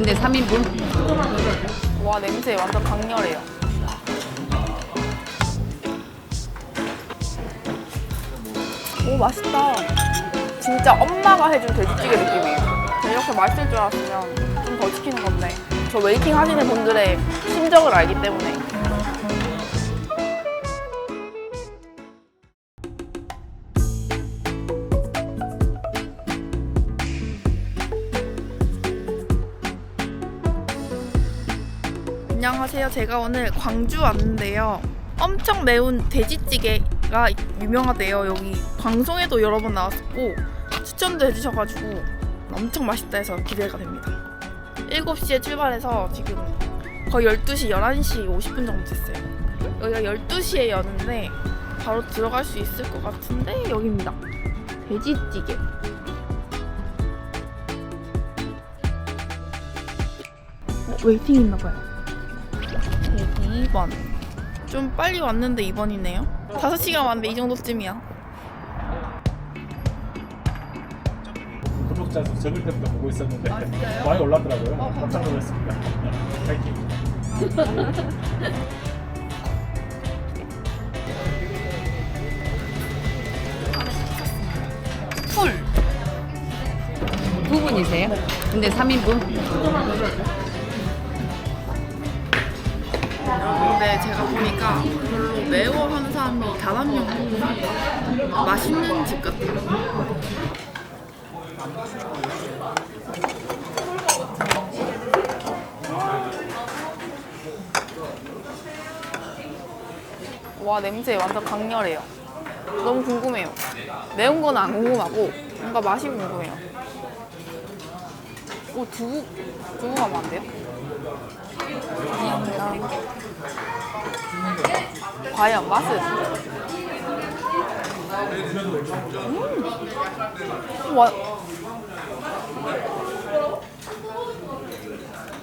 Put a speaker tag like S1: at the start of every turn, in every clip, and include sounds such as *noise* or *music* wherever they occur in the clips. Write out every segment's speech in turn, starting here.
S1: 근데 3인분?
S2: 와 냄새 완전 강렬해요. 오 맛있다. 진짜 엄마가 해준 돼지찌개 느낌이에요. 이렇게 맛있을 줄 알았으면 좀 더 시키는 건데 저 웨이팅 하시는 분들의 심정을 알기 때문에 안녕하세요. 제가 오늘 광주 왔는데요. 엄청 매운 돼지찌개가 유명하대요. 여기 방송에도 여러 번 나왔었고 추천도 해주셔가지고 엄청 맛있다 해서 기대가 됩니다. 7시에 출발해서 지금 거의 12시, 11시 50분 정도 됐어요. 여기가 12시에 여는데 바로 들어갈 수 있을 것 같은데 여기입니다. 돼지찌개. 어, 웨이팅 있나봐요. 대기 2번. 좀 빨리 왔는데 2번이네요. 5시간 왔는데 이 정도쯤이야.
S3: 구독자 수 적을 때부터 보고 있었는데
S2: 아, 진짜요?
S3: 많이 올랐더라고요.
S2: 어,
S3: 깜짝 놀랐습니다. 파이팅.
S2: 풀.
S1: 두 분이세요? 근데 3인분?
S2: 근데 제가 보니까 별로 매워하는 사람이 단 한 명도 없고 맛있는 집 같아요. 와 냄새 완전 강렬해요. 너무 궁금해요. 매운 건 안 궁금하고 뭔가 맛이 궁금해요. 오 두부 두부 가면 안 돼요? 과연 맛은? 음! 와.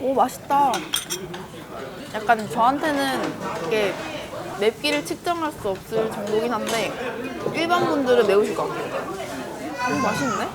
S2: 오 맛있다. 약간 저한테는 이게 맵기를 측정할 수 없을 정도긴 한데 일반 분들은 매우실 것 같아요. 오 맛있는데?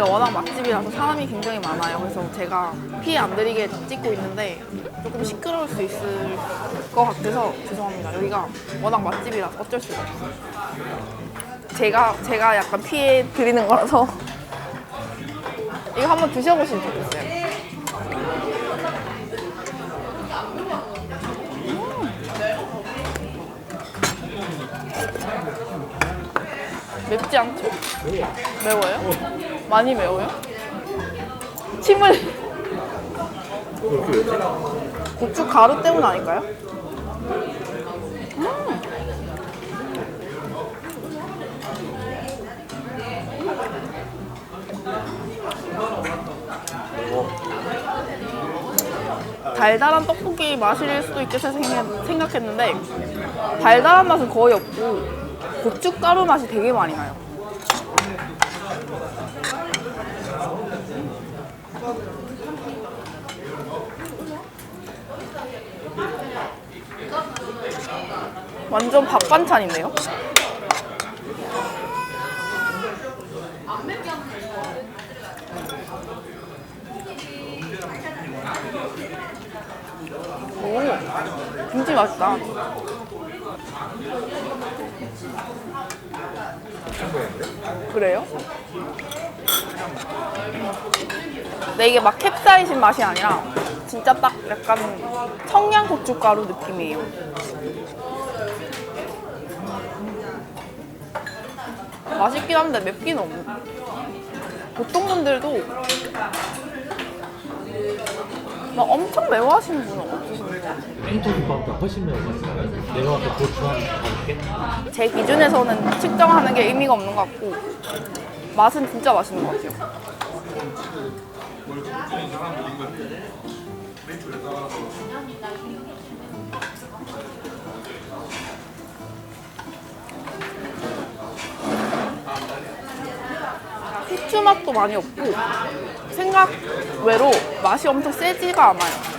S2: 여기가 워낙 맛집이라서 사람이 굉장히 많아요. 그래서 제가 피해 안 드리게 찍고 있는데 조금 시끄러울 수 있을 것 같아서 죄송합니다. 여기가 워낙 맛집이라 어쩔 수가 없어요. 제가 제가 약간 피해 드리는 거라서 이거 한번 드셔보시면 좋겠어요. 맵지 않죠? 매워요? 많이 매워요? 침을 고추 가루 때문 아닐까요? 음. 달달한 떡볶이 맛일 수도 있겠다 생각- 생각했는데 달달한 맛은 거의 없고 고춧가루 맛이 되게 많이 나요. 완전 밥 반찬인데요? 오, 김치 맛있다. 그래요? 근데 이게 막 캡사이신 맛이 아니라 진짜 딱 약간 청양 고춧가루 느낌이에요. 맛있긴 한데 맵긴 없네. 보통 분들도 막 엄청 매워하시는 분은 없으신 것 같아요.
S3: 인터뷰보다 훨씬 매운맛이 내가 아까 고추 한 다섯 개?
S2: 제 기준에서는 측정하는 게 의미가 없는 것 같고 맛은 진짜 맛있는 것 같아요. 후추 맛도 많이 없고 생각 외로 맛이 엄청 세지가 않아요.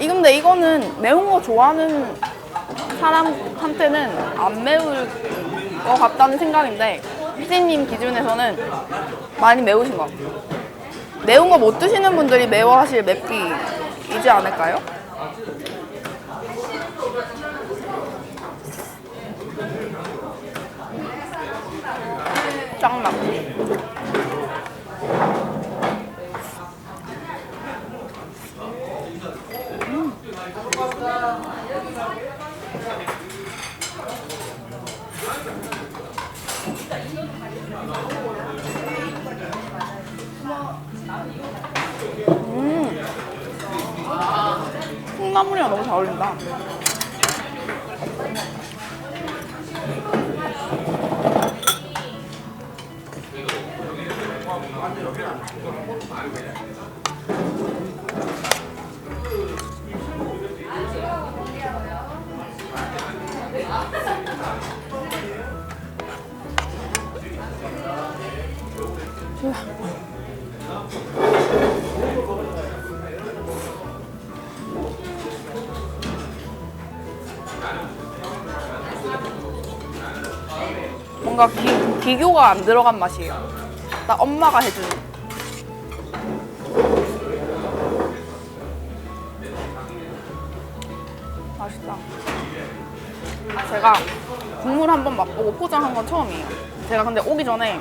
S2: 이 근데 이거는 매운 거 좋아하는 사람한테는 안 매울 것 같다는 생각인데 피디님 기준에서는 많이 매우신 것 같아요. 매운 거 못 드시는 분들이 매워하실 맵기이지 않을까요? 짱나. 콩 잘 어울린다. 기, 기교가 안 들어간 맛이에요. 딱 엄마가 해준. 맛있다. 제가 국물 한 번 맛보고 포장한 건 처음이에요. 제가 근데 오기 전에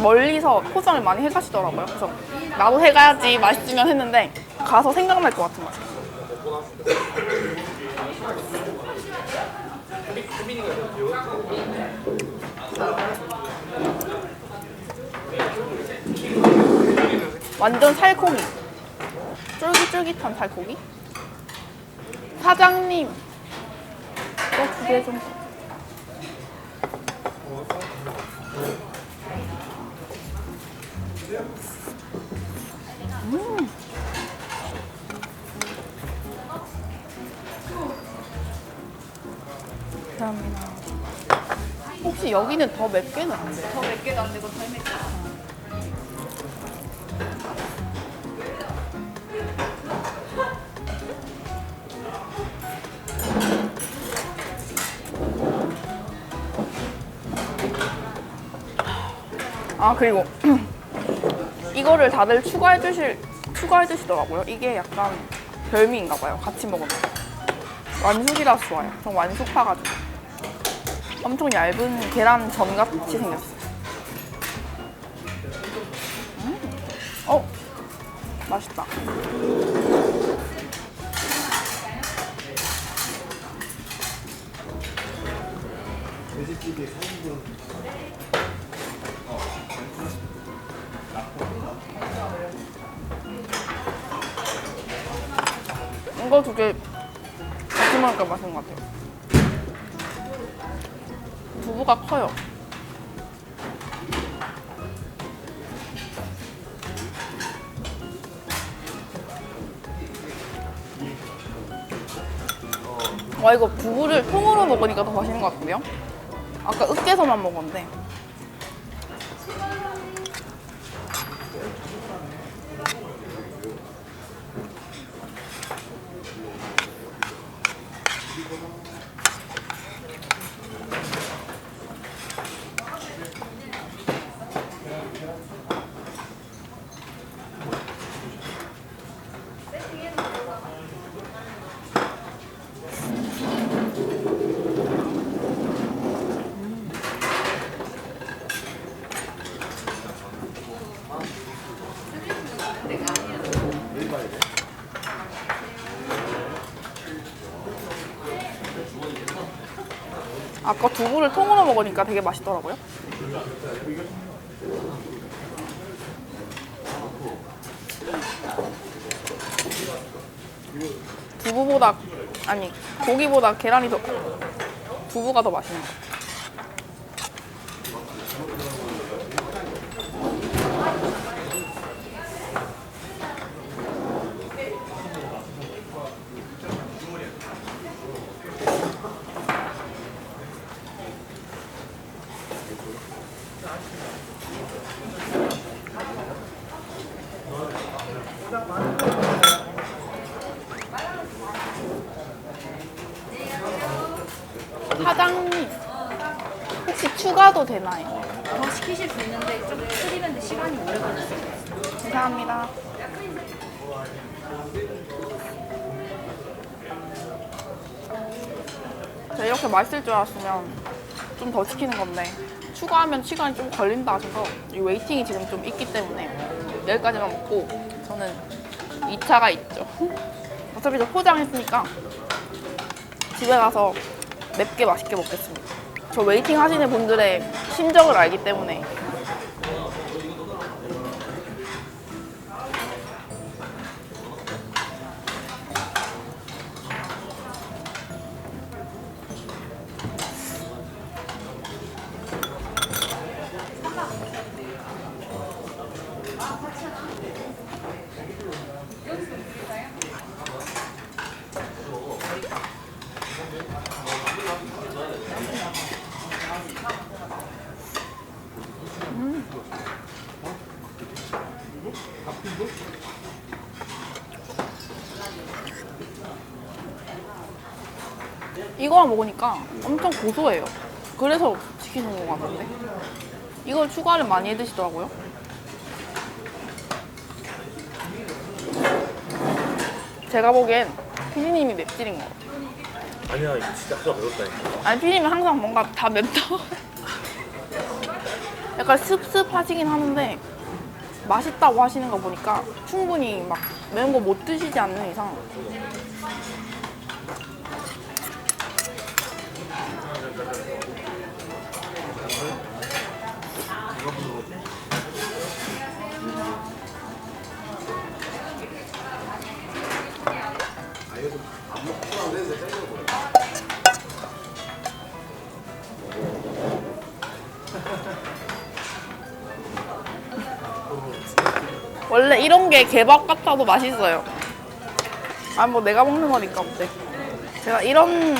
S2: 멀리서 포장을 많이 해가시더라고요. 그래서 나도 해가야지 맛있으면 했는데 가서 생각날 것 같은 맛. 완전 살코기. 쫄깃쫄깃한 살코기. 사장님, 이거 두개 좀. 음. 감사합니다. 혹시 여기는 더 맵게는 안 돼요?
S1: 더몇 개도 안 되고 덜 맵다.
S2: 아 그리고 *clears throat* 이거를 다들 추가해 주실 추가해 주시더라고요. 이게 약간 별미인가 봐요. 같이 먹으면 완숙이라서 좋아요. 전 완숙 파가지고 엄청 얇은 계란 전 같이 생겼어요. 음. 어 맛있다. 이거 두 개 같이 먹으니까 맛있는 것 같아요. 두부가 커요. 와 이거 두부를 통으로 먹으니까 더 맛있는 것 같은데요? 아까 으깨서만 먹었는데 아까 두부를 통으로 먹으니까 되게 맛있더라고요. 두부보다 아니 고기보다 계란이 더 두부가 더 맛있는 것 같아요. 사장님 혹 시 되나요?
S1: 더 시키실 수 있는데 좀 끓이는데 시간이 오래 걸리세요.
S2: 감사합니다. 제가 이렇게 맛있을 줄 알았으면 좀 더 시키는 건데 추가하면 시간이 좀 걸린다 하셔서 이 웨이팅이 지금 좀 있기 때문에 여기까지만 먹고 저는 2차가 있죠. 어차피 저 포장했으니까 집에 가서 맵게 맛있게 먹겠습니다. 저 웨이팅 하시는 분들의 심정을 알기 때문에 이거만 먹으니까 엄청 고소해요. 그래서 시키는 것 같은데. 이걸 추가를 많이 해 드시더라고요. 제가 보기엔 피디님이 맵찔인 것 같아요.
S3: 아니야 이거 진짜 하나 배웠다니까
S2: 아니 피디님이 항상 뭔가 다 맵다고 약간 습습하시긴 하는데 맛있다고 하시는 거 보니까 충분히 막 매운 거 못 드시지 않는 이상 원래 이런 게 개밥 같아도 맛있어요. 아 뭐 내가 먹는 거니까 어때? 제가 이런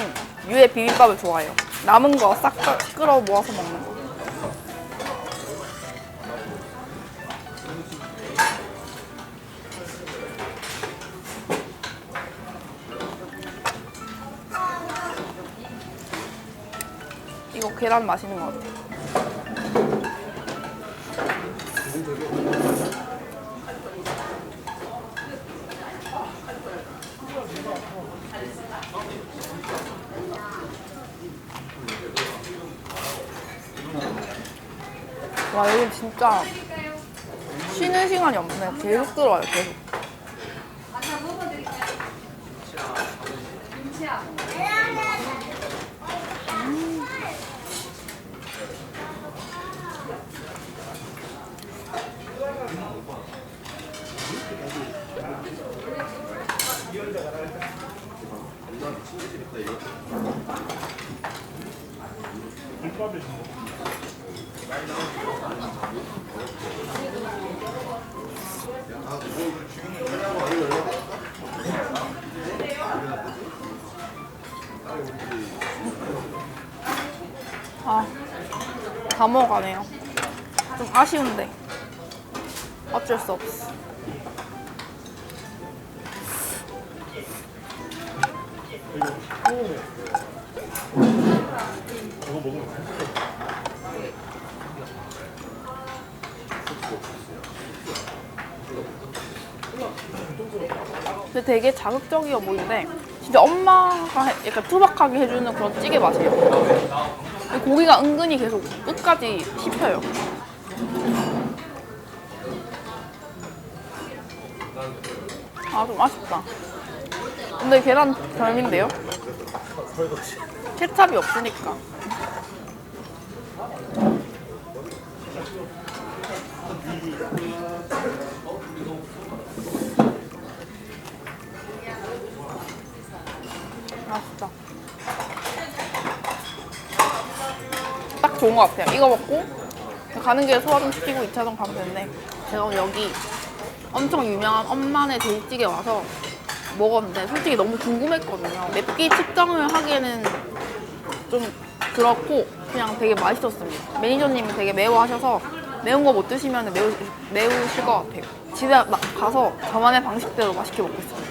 S2: 류의 비빔밥을 좋아해요. 남은 거싹 끌어 모아서 먹는 거. 이거 계란 맛있는 것 같아. 와 여기 진짜 쉬는 시간이 없네. 계속 들어와요 계속. 다 먹어가네요. 좀 아쉬운데. 어쩔 수 없어. 근데 되게 자극적이어 보이는데 진짜 엄마가 해- 약간 투박하게 해주는 그런 찌개 맛이에요. 고기가 은근히 계속 끝까지 씹혀요. 아, 좀 아쉽다. 근데 계란 별미인데요? 케찹이 없으니까. 좋은 것 같아요. 이거 먹고 가는 길에 소화 좀 시키고 2차전 가면 되는데 제가 여기 엄청 유명한 엄마네 돼지찌개 와서 먹었는데 솔직히 너무 궁금했거든요. 맵기 측정을 하기에는 좀 그렇고 그냥 되게 맛있었습니다. 매니저님이 되게 매워하셔서 매운 거 못 드시면 매우, 매우실 것 같아요. 집에 막 가서 저만의 방식대로 맛있게 먹고 있습니다.